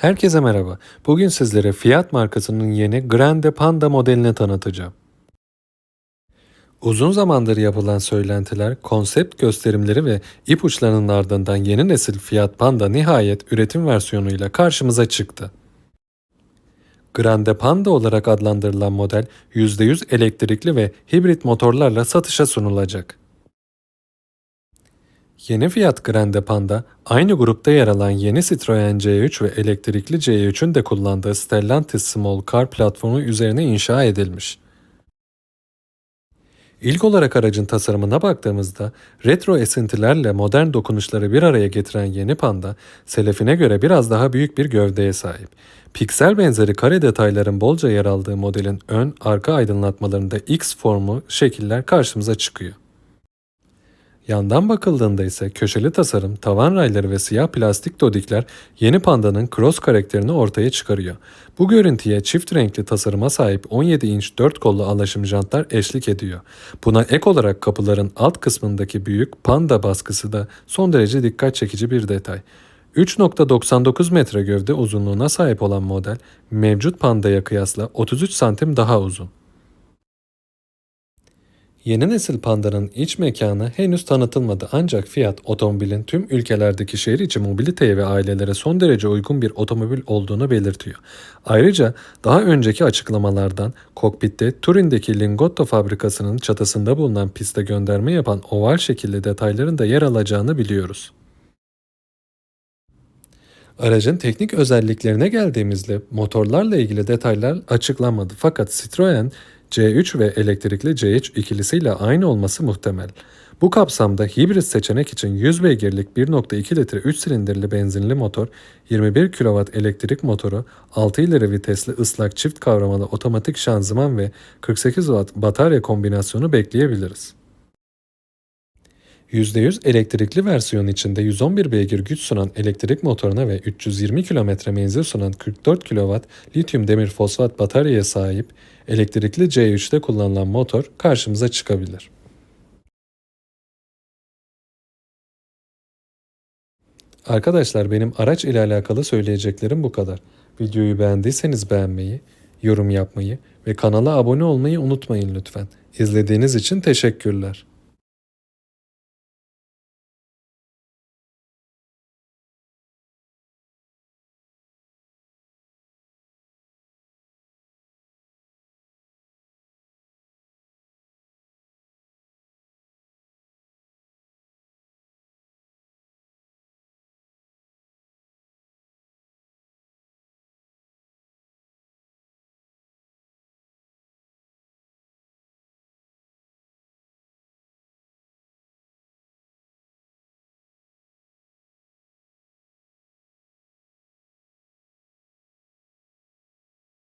Herkese merhaba. Bugün sizlere Fiat markasının yeni Grande Panda modelini tanıtacağım. Uzun zamandır yapılan söylentiler, konsept gösterimleri ve ipuçlarının ardından yeni nesil Fiat Panda nihayet üretim versiyonuyla karşımıza çıktı. Grande Panda olarak adlandırılan model %100 elektrikli ve hibrit motorlarla satışa sunulacak. Yeni Fiat Grande Panda, aynı grupta yer alan yeni Citroen C3 ve elektrikli C3'ün de kullandığı Stellantis Small Car platformu üzerine inşa edilmiş. İlk olarak aracın tasarımına baktığımızda retro esintilerle modern dokunuşları bir araya getiren yeni Panda, selefine göre biraz daha büyük bir gövdeye sahip. Piksel benzeri kare detayların bolca yer aldığı modelin ön, arka aydınlatmalarında X formu şekiller karşımıza çıkıyor. Yandan bakıldığında ise köşeli tasarım, tavan rayları ve siyah plastik dodikler yeni pandanın cross karakterini ortaya çıkarıyor. Bu görüntüye çift renkli tasarıma sahip 17 inç 4 kollu alaşım jantlar eşlik ediyor. Buna ek olarak kapıların alt kısmındaki büyük panda baskısı da son derece dikkat çekici bir detay. 3.99 metre gövde uzunluğuna sahip olan model mevcut pandaya kıyasla 33 santim daha uzun. Yeni nesil Panda'nın iç mekanı henüz tanıtılmadı ancak Fiat otomobilin tüm ülkelerdeki şehir içi mobiliteye ve ailelere son derece uygun bir otomobil olduğunu belirtiyor. Ayrıca daha önceki açıklamalardan kokpitte Turin'deki Lingotto fabrikasının çatısında bulunan piste gönderme yapan oval şekilli detayların da yer alacağını biliyoruz. Aracın teknik özelliklerine geldiğimizde motorlarla ilgili detaylar açıklanmadı fakat Citroen C3 ve elektrikli C3 ikilisiyle aynı olması muhtemel. Bu kapsamda hibrit seçenek için 100 beygirlik 1.2 litre 3 silindirli benzinli motor, 21 kW elektrik motoru, 6 ileri vitesli ıslak çift kavramalı otomatik şanzıman ve 48 Watt batarya kombinasyonu bekleyebiliriz. %100 elektrikli versiyon içinde 111 beygir güç sunan elektrik motoruna ve 320 km menzil sunan 44 kW lityum demir fosfat bataryaya sahip elektrikli C3'te kullanılan motor karşımıza çıkabilir. Arkadaşlar benim araç ile alakalı söyleyeceklerim bu kadar. Videoyu beğendiyseniz beğenmeyi, yorum yapmayı ve kanala abone olmayı unutmayın lütfen. İzlediğiniz için teşekkürler.